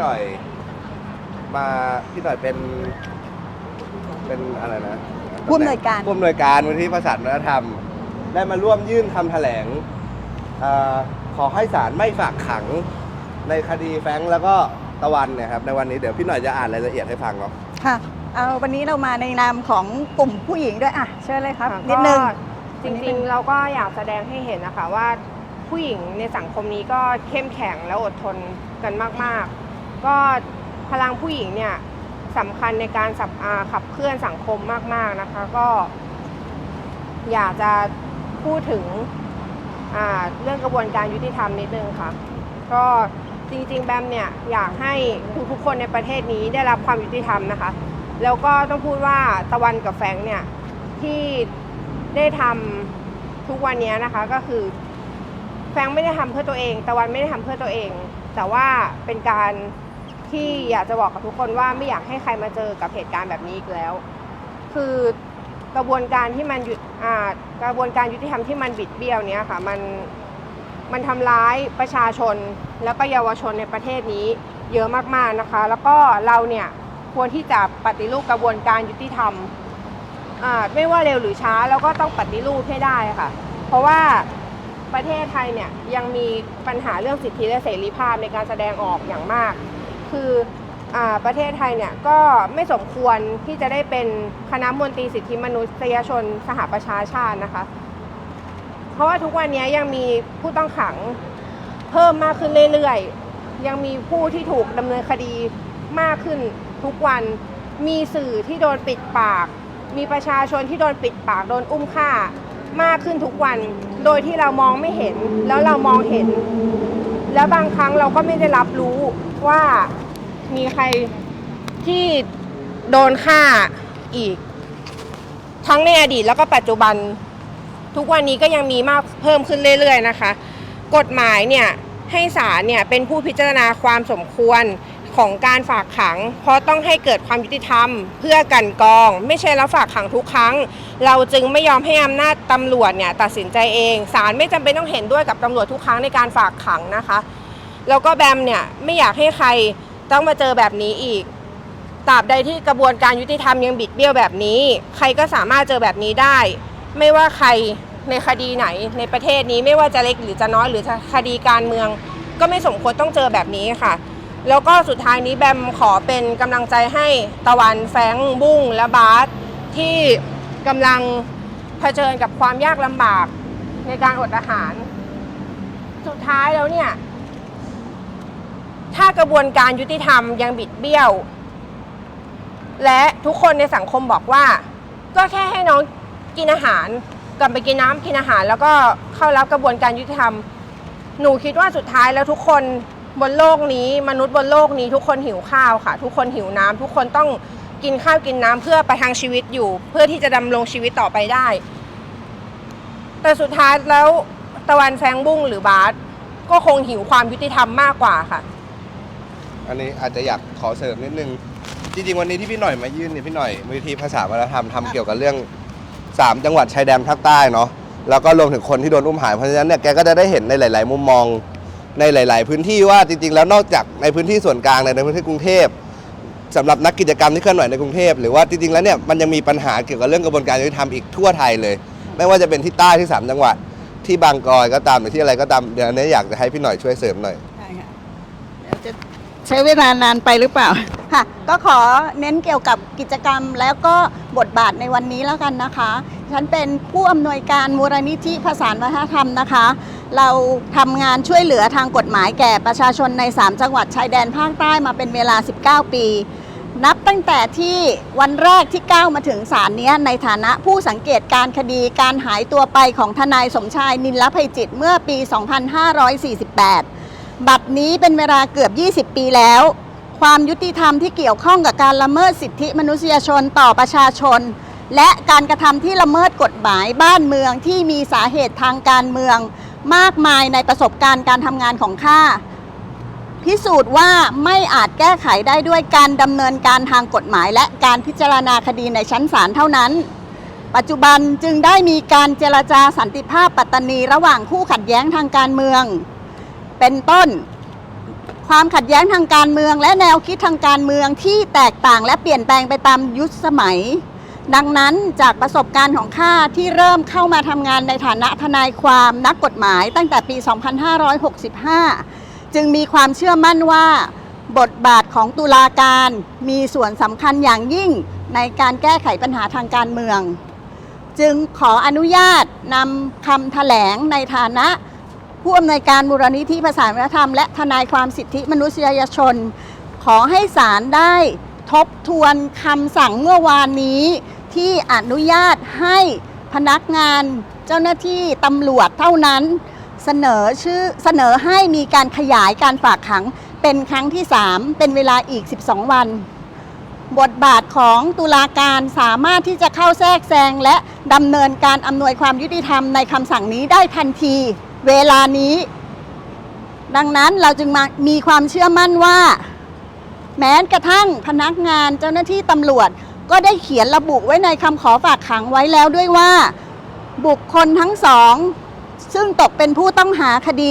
หน่อย มาพี่หน่อยเป็น เป็นอะไรนะผู้อำนวยการ ผู้อำนวยการมูลที่ประสานวัฒนธรรม ได้มาร่วมยื่นคำแถลงเออขอให้ศาลไม่ฝากขังในคดีแฟรงค์แล้วก็ตะวันเนี่ยครับในวันนี้เดี๋ยวพี่หน่อยจะอ่านรายละเอียดให้ฟังเนาะ ค่ะเอาวันนี้เรามาในนามของกลุ่มผู้หญิงด้วยอะเชิญเลยครับค่ะนิดนึง ก็จริงๆ เราก็อยากแสดงให้เห็นนะคะว่าผู้หญิงในสังคมนี้ก็เข้มแข็งและอดทนกันมากๆ ก็พลังผู้หญิงเนี่ยสำคัญในการสับขับเคลื่อนสังคมมาก ๆ นะคะ ก็ อยากจะพูดถึงเรื่องกระบวนการยุติธรรมนิดนึงค่ะ ก็จริง ๆ แบมเนี่ยอยากให้ทุกๆคนในประเทศนี้ได้รับความยุติธรรมนะคะ แล้วก็ต้องพูดว่าตะวันกับแฟงเนี่ยที่ได้ทำทุกวันนี้นะคะก็คือ แฟงไม่ได้ทำเพื่อตัวเอง ตะวันไม่ได้ทำเพื่อตัวเอง แต่ว่าเป็นการ ที่อยากจะบอกกับทุกคนว่าไม่อยากให้ใครมาเจอกับเหตุการณ์แบบนี้อีกแล้ว คือกระบวนการที่มันหยุดอ่ากระบวนการยุติธรรมที่มันบิดเบี้ยวเนี้ยค่ะมันมันทำร้ายประชาชนแล้วก็เยาวชนในประเทศนี้เยอะมากๆนะคะ แล้วก็เราเนี่ยควรที่จะปฏิรูปกระบวนการยุติธรรมไม่ว่าเร็วหรือช้าเราก็ต้องปฏิรูปให้ได้ค่ะ เพราะว่าประเทศไทยเนี่ยยังมีปัญหาเรื่องสิทธิและเสรีภาพในการแสดงออกอย่างมาก คืออประเทศไทยเนี่ยก็ไม่สมควรที่จะได้เป็นคณะมนตรีสิทธิมนุษยชนสหประชาชาตินะคะ เพราะว่าทุกวันนี้ยังมีผู้ต้องขังเพิ่มมากขึ้นเรื่อยๆ ยังมีผู้ที่ถูกดำเนินคดีมากขึ้นทุกวัน มีสื่อที่โดนปิดปาก มีประชาชนที่โดนปิดปากโดนอุ้มฆ่ามากขึ้นทุกวัน โดยที่เรามองไม่เห็นแล้วเรามองเห็น แล้วบางครั้งเราก็ไม่ได้รับรู้ว่ามีใครที่โดนฆ่าอีก ทั้งในอดีตแล้วก็ปัจจุบัน ทุกวันนี้ก็ยังมีมากเพิ่มขึ้นเรื่อยๆนะคะ กฎหมายเนี่ยให้ศาลเนี่ยเป็นผู้พิจารณาความสมควร ของการฝากขัง เพราะต้องให้เกิดความยุติธรรม เพื่อกันกอง ไม่ใช่แล้วฝากขังทุกครั้ง เราจึงไม่ยอมให้อำนาจตำรวจเนี่ยตัดสินใจเองศาลไม่จำเป็นต้องเห็นด้วยกับตำรวจทุกครั้งในการฝากขังนะคะแล้วก็แบมเนี่ยไม่อยากให้ใครต้องมาเจอแบบนี้อีกตราบใดที่กระบวนการยุติธรรมยังบิดเบี้ยวแบบนี้ ใครก็สามารถเจอแบบนี้ได้ ไม่ว่าใครในคดีไหนในประเทศนี้ไม่ว่าจะเล็กหรือจะน้อยหรือคดีการเมือง ก็ไม่สมควรต้องเจอแบบนี้ค่ะ แล้วก็สุดท้ายนี้แบมขอเป็นกำลังใจให้ตะวันแฟงบุ้งและบาสที่กำลังเผชิญกับความยากลำบากในการอดอาหาร สุดท้ายแล้วเนี่ย ถ้ากระบวนการยุติธรรมยังบิดเบี้ยว และทุกคนในสังคมบอกว่า ก็แค่ให้น้องกินอาหารกลับไปกินน้ำกินอาหาร แล้วก็เข้ารับกระบวนการยุติธรรม หนูคิดว่าสุดท้ายแล้วทุกคน บนโลกนี้มนุษย์บนโลกนี้ทุกคนหิวข้าวค่ะ ทุกคนหิวน้ำทุกคนต้องกินข้าวกินน้ำเพื่อประทังชีวิตอยู่ เพื่อที่จะดำรงชีวิตต่อไปได้ แต่สุดท้ายแล้วตะวันแฟงบุ้งหรือบาสก็คงหิวความยุติธรรมมากกว่าค่ะ อันนี้อาจจะอยากขอเสริมนิดนึง จริงๆ วันนี้ที่พี่หน่อยมายื่นเนี่ยพี่หน่อยมูลนิธิภาษาวัฒนธรรมทำเกี่ยวกับเรื่อง 3 จังหวัดชายแดนภาคใต้เนาะแล้วก็รวมถึงคนที่โดนอุ้มหายเพราะฉะนั้นเนี่ยแกก็จะได้เห็นในหลาย ๆ มุมมอง ในหลาย ๆ พื้นที่ว่าจริง ๆ แล้วนอกจากในพื้นที่ส่วนกลางในพื้นที่กรุงเทพสำหรับนักกิจกรรมที่เคลื่อนไหวในกรุงเทพหรือว่าจริง ๆ แล้วเนี่ยมันยังมีปัญหาเกี่ยวกับเรื่องกระบวนการยุติธรรมอีกทั่วไทยเลย ไม่ว่าจะเป็นที่ใต้ที่สามจังหวัดที่บางกอยก็ตามหรือที่อะไรก็ตามเดี๋ยวอันนี้อยากจะให้พี่หน่อยช่วยเสริมหน่อย ใช่ค่ะเดี๋ยวจะใช้เวลานานไปหรือเปล่า ค่ะ ก็ขอเน้นเกี่ยวกับกิจกรรมแล้วก็บทบาทในวันนี้แล้วกันนะคะ ฉันเป็นผู้อำนวยการมูลนิธิภาษาวัฒนธรรมนะคะ เราทำงานช่วยเหลือทางกฎหมายแก่ประชาชนใน 3 จังหวัดชายแดนภาคใต้มาเป็นเวลา 19 ปี นับตั้งแต่ที่วันแรกที่ก้าวมาถึงศาลนี้ในฐานะผู้สังเกตการคดีการหายตัวไปของทนายสมชายนินลภัยจิตเมื่อปี 2548 บัดนี้เป็นเวลาเกือบ 20 ปีแล้ว ความยุติธรรมที่เกี่ยวข้องกับการละเมิดสิทธิมนุษยชนต่อประชาชน และการกระทำที่ละเมิดกฎหมายบ้านเมืองที่มีสาเหตุทางการเมือง มากมายในประสบการณ์การทำงานของข้าพิสูจน์ว่าไม่อาจแก้ไขได้ด้วยการดำเนินการทางกฎหมายและการพิจารณาคดีในชั้นศาลเท่านั้น ปัจจุบันจึงได้มีการเจรจาสันติภาพปัตตานีระหว่างคู่ขัดแย้งทางการเมือง เป็นต้น ความขัดแย้งทางการเมืองและแนวคิดทางการเมืองที่แตกต่างและเปลี่ยนแปลงไปตามยุคสมัย ดังนั้นจากประสบการณ์ของข้าที่เริ่มเข้ามาทำงานในฐานะทนายความนักกฎหมายตั้งแต่ปี 2565 จึงมีความเชื่อมั่นว่า บทบาทของตุลาการมีส่วนสำคัญอย่างยิ่งในการแก้ไขปัญหาทางการเมือง จึงขออนุญาตนำคำแถลงในฐานะผู้อำนวยการมูลนิธิภาษาวัฒนธรรม และทนายความสิทธิมนุษยชน ขอให้ศาลได้ทบทวนคำสั่งเมื่อวานนี้ ที่อนุญาตให้พนักงานเจ้าหน้าที่ตำรวจเท่านั้น เสนอชื่อเสนอให้มีการขยายการฝากขังเป็นครั้งที่ 3 เป็นเวลาอีก 12 วัน บทบาทของตุลาการสามารถที่จะเข้าแทรกแซงและดำเนินการอำนวยความยุติธรรมในคำสั่งนี้ได้ทันที เวลานี้ ดังนั้นเราจึงม,มีความเชื่อมั่นว่า แม้กระทั่งพนักงานเจ้าหน้าที่ตำรวจ ก็ได้เขียนระบุไว้ในคำขอฝากขังไว้แล้วด้วยว่า บุคคลทั้งสอง ซึ่งตกเป็นผู้ต้องหาคดี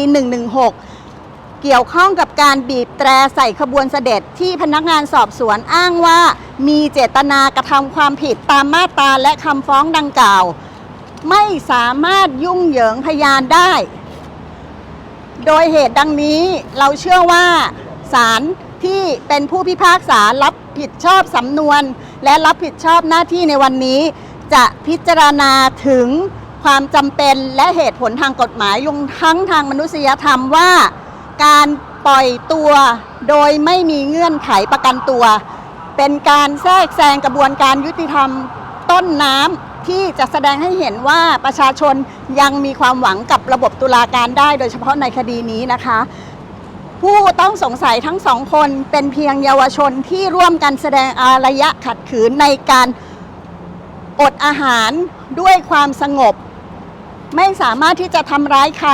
116 เกี่ยวข้องกับการบีบแตรใส่ขบวนเสด็จที่พนักงานสอบสวนอ้างว่า มีเจตนากระทำความผิดตามมาตราและคำฟ้องดังกล่าว ไม่สามารถยุ่งเหยิงพยานได้ โดยเหตุดังนี้เราเชื่อว่าศาลที่เป็นผู้พิพากษารับผิดชอบสำนวน และรับผิดชอบหน้าที่ในวันนี้ จะพิจารณาถึงความจำเป็นและเหตุผลทางกฎหมายลงทั้งทางมนุษยธรรมว่า การปล่อยตัวโดยไม่มีเงื่อนไขประกันตัว เป็นการแทรกแซงกระบวนการยุติธรรมต้นน้ำที่จะแสดงให้เห็นว่าประชาชนยังมีความหวังกับระบบตุลาการได้โดยเฉพาะในคดีนี้นะคะ ผู้ต้องสงสัยทั้งสองคนเป็นเพียงเยาวชนที่ร่วมกันแสดงอารยะขัดขืนในการอดอาหารด้วยความสงบ ไม่สามารถที่จะทำร้ายใคร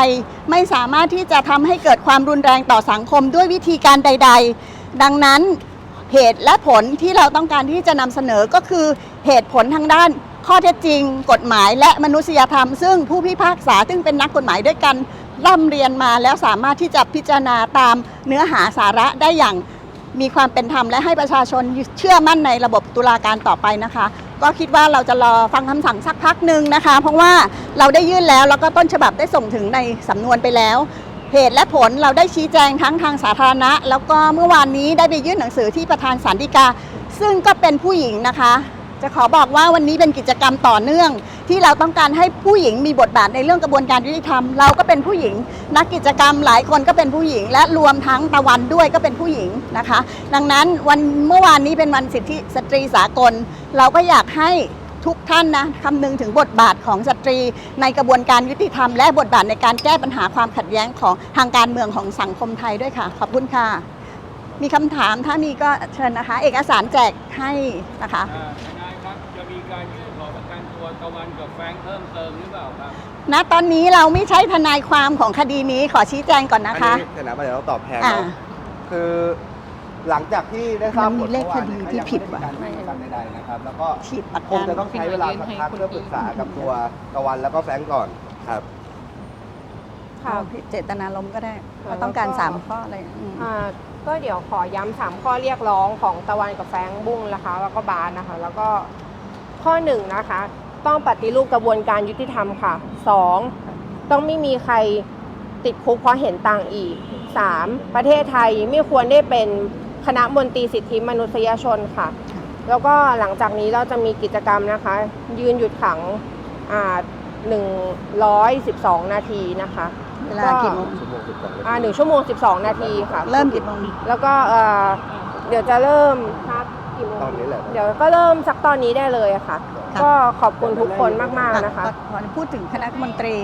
ไม่สามารถที่จะทำให้เกิดความรุนแรงต่อสังคมด้วยวิธีการใด ๆ ดังนั้นเหตุและผลที่เราต้องการที่จะนำเสนอก็คือเหตุผลทางด้านข้อเท็จจริง กฎหมายและมนุษยธรรม ซึ่งผู้พิพากษาซึ่งเป็นนักกฎหมายด้วยกัน ร่ำเรียนมาแล้วสามารถที่จะพิจารณาตามเนื้อหาสาระได้อย่างมีความเป็นธรรมและให้ประชาชนเชื่อมั่นในระบบตุลาการต่อไปนะคะ ก็คิดว่าเราจะรอฟังคำสั่งสักพักหนึ่งนะคะ เพราะว่าเราได้ยื่นแล้วแล้วก็ต้นฉบับได้ส่งถึงในสำนวนไปแล้ว เหตุและผลเราได้ชี้แจงทั้งทางสาธารณะ แล้วก็เมื่อวานนี้ได้ไปยื่นหนังสือที่ประธานสารดีกา ซึ่งก็เป็นผู้หญิงนะคะ จะขอบอกว่าวันนี้เป็นกิจกรรมต่อเนื่อง ที่เราต้องการให้ผู้หญิงมีบทบาทในเรื่องกระบวนการยุติธรรม เราก็เป็นผู้หญิง นักกิจกรรมหลายคนก็เป็นผู้หญิง และรวมทั้งตะวันด้วยก็เป็นผู้หญิงนะคะ ดังนั้นวันเมื่อวานนี้เป็นวันสิทธิสตรีสากล เราก็อยากให้ทุกท่านนะคำนึงถึงบทบาทของสตรีในกระบวนการยุติธรรม และบทบาทในการแก้ปัญหาความขัดแย้งของทางการเมืองของสังคมไทยด้วยค่ะ ขอบคุณค่ะ มีคำถามถ้ามีก็เชิญนะคะ เอกสารแจกให้นะคะ การยื่นขอประกันตัวตะวันกับแฟรงค์เพิ่มเติมหรือเปล่าครับ ณตอนนี้เราไม่ใช่ทนายความของคดีนี้ขอชี้แจงก่อนนะคะ อันนี้เสร็จแล้วเดี๋ยวเราตอบแทนอ่า เนาะคือหลังจากที่ได้ทราบมันมีผลเลขมื่อวานคดีนี่ยที่ผิดว่ะยังไม่ได้มีการยื่นประกันใดๆนะครับ แล้วก็ฉีดปากคงกาจะต้องใช้เวลาสักพักเพื่อปรึกษากับตัวตะวันแล้วก็แฟรงก์ก่อนครับ ค่ะเจตนาลมณ์ก็ได้เราต้องการ3ข้ออะไรอืม อ่าก็เดี๋ยวขอย้ำสามข้อเรียกร้องของตะวันกับแฟรงค์บุ้งนะคะ แล้วก็บาสนะคะ แล้วก็ ข้อหนึ่งนะคะ ต้องปฏิรูปกระบวนการยุติธรรมค่ะสองต้องไม่มีใครติดคุกเพราะเห็นต่างอีกสามประเทศไทยไม่ควรได้เป็นคณะมนตรีสิทธิมนุษยชนค่ะ แล้วก็หลังจากนี้เราจะมีกิจกรรมนะคะ ยืนหยุดขังอ่า112 นาทีนะคะเวลากี่โมงชั่วโมงสิบสองอ่าหนึ่งชั่วโมง 12 นาทีค่ะ เริ่มกี่โมงแล้วก็เอ่อเดี๋ยวจะเริ่มสัก กี่โมงตอนนี้แหละ เดี๋ยวก็เริ่มสักตอนนี้ได้เลยอะค่ะ ค่ะ ก็ขอบคุณทุกคนมากๆนะคะอ่ขอพูดถึงคณะมนตรี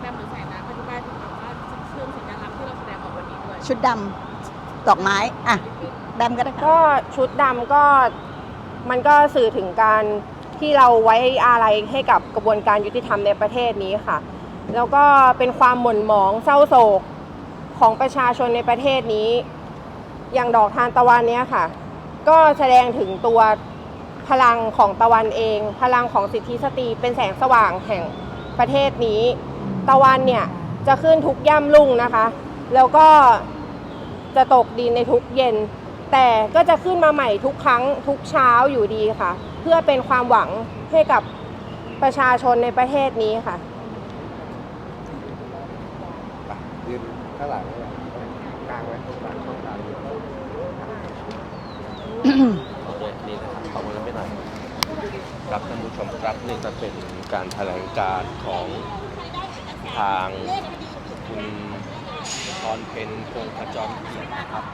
แบมหรือสายน้ำอธิบายถึงแบบว่าเชิงสัญลักษณ์ที่เราแสดงออกวันนี้ด้วยชุดดำดอกไม้อะแบมก็ได้ค่ะ ก็ชุดดำก็มันก็สื่อถึงการที่เราไว้อะไรให้กับกระบวนการยุติธรรมในประเทศนี้ค่ะ แล้วก็เป็นความหม่นหมองเศร้าโศกของประชาชนในประเทศนี้ อย่างดอกทานตะวันเนี้ยค่ะ ก็แสดงถึงตัวพลังของตะวันเอง พลังของสิทธิสตรีเป็นแสงสว่างแห่งประเทศนี้ ตะวันเนี่ยจะขึ้นทุกย่ำลุ่งนะคะ แล้วก็จะตกดินในทุกเย็น แต่ก็จะขึ้นมาใหม่ทุกครั้งทุกเช้าอยู่ดีค่ะ เพื่อเป็นความหวังให้กับประชาชนในประเทศนี้ค่ะยืนข้างหลังกลางไว้ตรงกลางช่องกลาง นี่นะครับขอบคุณไม่หน่อยครับท่านผู้ชมครับนี่ก็เป็นการแถลงการของทางคุณพรเพนคงขจรเกียรตินะครับ